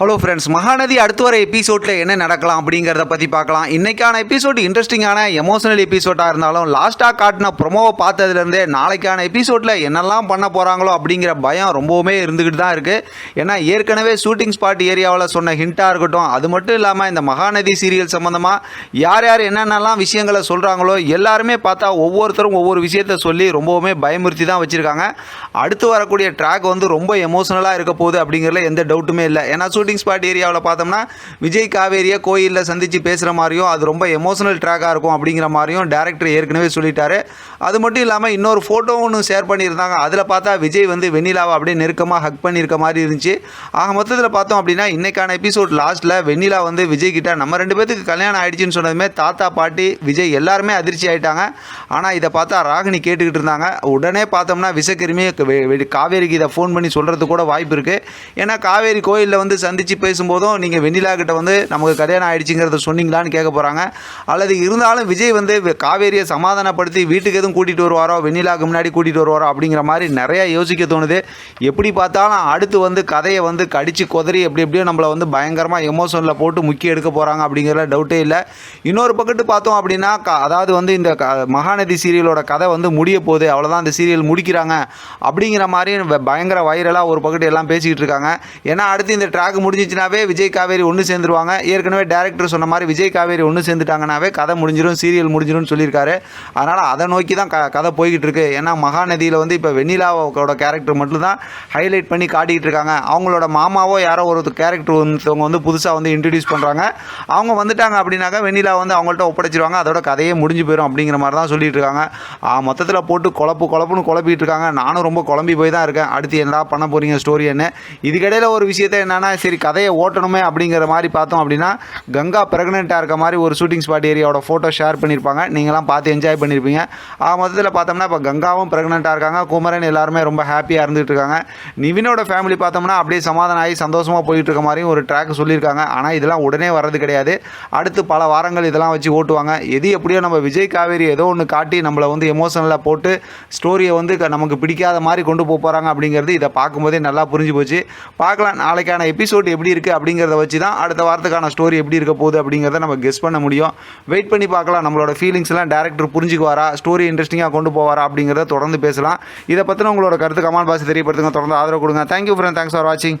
Hello friends Mahanadi அடுத்து வர எபிசோடில் என்ன நடக்கலாம் அப்படிங்கிறத பற்றி பார்க்கலாம். இன்றைக்கான எபிசோட் இன்ட்ரெஸ்டிங்கான எமோஷனல் எபிசோடாக இருந்தாலும் லாஸ்ட்டாக காட்டின ப்ரொமோவை பார்த்ததுலேருந்தே நாளைக்கான எபிசோடில் என்னெல்லாம் பண்ண போகிறாங்களோ அப்படிங்கிற பயம் ரொம்பவுமே இருந்துக்கிட்டு தான் இருக்குது ஏன்னா ஏற்கனவே ஷூட்டிங் ஸ்பாட் ஏரியாவில் சொன்ன ஹிண்ட்டாக இருக்கட்டும் அது மட்டும் இல்லாமல் இந்த மகாநதி சீரியல் சம்மந்தமாக யார் யார் என்னென்னலாம் விஷயங்களை சொல்கிறாங்களோ எல்லாருமே பார்த்தா ஒவ்வொருத்தரும் ஒவ்வொரு விஷயத்த சொல்லி ரொம்பவுமே பயமுறுத்தி தான் வச்சுருக்காங்க. அடுத்து வரக்கூடிய ட்ராக் வந்து ரொம்ப எமோஷனலாக இருக்க போகுது அப்படிங்கிறதுல எந்த டவுட்டுமே இல்லை. ஏன்னா ஷூட்டிங் ஸ்பாட் ஏரியாவில் பார்த்தோம்னா விஜய் காவேரியை கோயிலில் சந்தித்து பேசுகிற மாதிரியும் அது ரொம்ப எமோஷனல் ட்ராக்காக இருக்கும் அப்படிங்கிற மாதிரியும் டேரக்டர் ஏற்கனவே சொல்லிட்டாரு. அது மட்டும் இல்லாமல் இன்னொரு ஃபோட்டோ ஒன்று ஷேர் பண்ணியிருந்தாங்க. அதில் பார்த்தா விஜய் வந்து வெண்ணிலாவை அப்படியே நெருக்கமாக ஹக் பண்ணியிருக்க மாதிரி இருந்துச்சு. ஆக மொத்தத்தில் பார்த்தோம் அப்படின்னா இன்றைக்கான எபிசோட் லாஸ்ட்டில் வெண்ணிலா வந்து விஜய் கிட்ட நம்ம ரெண்டு பேத்துக்கு கல்யாணம் ஆயிடுச்சுன்னு சொன்னதுமே தாத்தா பாட்டி விஜய் எல்லாருமே அதிர்ச்சி ஆயிட்டாங்க. ஆனால் இதை பார்த்தா ராகினி கேட்டுக்கிட்டு இருந்தாங்க. உடனே பார்த்தோம்னா விஷக்கிருமி காவேரிக்கு இதை ஃபோன் பண்ணி சொல்கிறதுக்கு கூட வாய்ப்பு இருக்குது ஏன்னா காவேரி கோயிலில் வந்து சந்தித்து பேசும்போதும் நீங்கள் வெண்ணிலா கிட்ட வந்து நமக்கு கல்யாணம் ஆயிடுச்சுங்கிறத சொன்னீங்களான்னு கேட்க போகிறாங்க அல்லது இருந்தாலும் விஜய் வந்து காவேரியை சமாதானப்படுத்தி வீட்டுக்கு எதுவும் கூட்டிகிட்டு வருவாரோ வெண்ணிலாவுக்கு முன்னாடி கூட்டிகிட்டு வருவாரோ அப்படிங்கிற மாதிரி நிறையா யோசிக்க தோணுது. எப்படி பார்த்தாலும் அடுத்து வந்து கதையை வந்து கடித்து குதறி எப்படி எப்படியோ நம்மளை வந்து பயங்கரமாக எமோஷனில் போட்டு முக்கிய எடுக்க போகிறாங்க அப்படிங்கிறத டவுட்டே இல்லை. இன்னொரு பக்கத்து பார்த்தோம் அப்படின்னா அதாவது வந்து இந்த மகாநதி சீரியலோட கதை வந்து முடிய போகுது. அவ்வளோதான் அந்த சீரியல் முடிக்கிறாங்க. அப்படிங்கிற மாதிரி பயங்கர வைரலாக ஒரு பக்கத்து எல்லாம் பேசிக்கிட்டு இருக்காங்க. ஏன்னா அடுத்து இந்த ட்ராக் முடிஞ்சிச்சுனாவே விஜய் காவேரி ஒன்று சேர்ந்துருவாங்க. ஏற்கனவே டேரக்டர் சொன்ன மாதிரி விஜய் காவேரி ஒன்று சேர்ந்துட்டாங்கனாவே கதை முடிஞ்சிடும் சீரியல் முடிஞ்சிடும்னு சொல்லியிருக்காரு. அதனால் அதை நோக்கி தான் க கதை போய்கிட்டு இருக்கு. ஏன்னா மகாநதியில் வந்து இப்போ வெண்ணிலாவோட கேரக்டர் மட்டும்தான் ஹைலைட் பண்ணி காட்டிக்கிட்டு இருக்காங்க. அவங்களோட மாமாவோ யாரோ ஒரு கேரக்டர் ஒருத்தவங்க வந்து புதுசாக வந்து இன்ட்ரடியூஸ் பண்ணுறாங்க அவங்க வந்துட்டாங்க அப்படின்னாக்கா வெண்ணிலா வந்து அவங்கள்ட்ட ஒப்படைச்சிருவாங்க. அதோட கதையே முடிஞ்சு போயிடும் அப்படிங்கிற மாதிரி தான் சொல்லிட்டு இருக்காங்க. மொத்தத்தில் போட்டு குழப்பு குழப்புன்னு குழப்பிட்டு இருக்காங்க. நானும் ரொம்ப குழம்பி போய் தான் இருக்கேன். அடுத்து என்னடா பண்ண போகிறீங்க ஸ்டோரின்னு இதுக்கிடையில் ஒரு விஷயத்த என்னன்னா சரி கதையை ஓட்டணுமே அப்படிங்கிற மாதிரி பார்த்தோம் அப்படின்னா கங்கா ப்ரெக்னெண்ட்டாக இருக்க மாதிரி ஒரு ஷூட்டிங் ஸ்பாட் ஏரியாவோட ஃபோட்டோ ஷேர் பண்ணியிருப்பாங்க நீங்களாம் பார்த்து என்ஜாய் பண்ணியிருப்பீங்க ஆ மொத்தத்தில் பார்த்தோம்னா இப்போ கங்காவும் ப்ரெக்னெண்ட்டாக இருக்காங்க. குமரன் எல்லாருமே ரொம்ப ஹாப்பியாக இருந்துகிட்டு இருக்காங்க. நிவினோட ஃபேமிலி பார்த்தோம்னா அப்படியே சமாதானம் ஆகி சந்தோஷமாக போயிட்டு இருக்க மாதிரியும் ஒரு ட்ராக் சொல்லியிருக்காங்க. ஆனால் இதெல்லாம் உடனே வர்றது கிடையாது. அடுத்து பல வாரங்கள் இதெல்லாம் வச்சு ஓட்டுவாங்க. எது எப்படியோ நம்ம விஜய் காவேரி ஏதோ ஒன்று காட்டி நம்மளை வந்து எமோஷனலாக போட்டு ஸ்டோரியை வந்து க- நமக்கு பிடிக்காத மாதிரி கொண்டு போக போகிறாங்க அப்படிங்கிறது இதை பார்க்கும்போதே நல்லா புரிஞ்சு போச்சு. பார்க்கலாம். நாளைக்கான எபிசோட் எப்படி இருக்குது அப்படிங்கிறத வச்சு தான் அடுத்த வாரத்துக்கான ஸ்டோரி எப்படி இருக்க போகுது அப்படிங்கிறத நம்ம கெஸ் பண்ண முடியும். வெயிட் பண்ணி பார்க்கலாம். நம்மளோட ஃபீலிங்ஸ்லாம் டேரக்டர் புரிஞ்சுக்குவாரா? ஸ்டோரி இன்ட்ரெஸ்டிங்காக கொண்டு போவாரா அப்படிங்கிறத தொடர்ந்து பேசலாம். இதை பற்றின உங்களோட கருத்து கமால் பாசி தெரியப்படுத்துங்க. தொடர்ந்து ஆதரவு கொடுங்க. தேங்க்யூ ஃப்ரெண்ட் தேங்க்ஸ் ஃபார் வாட்சிங்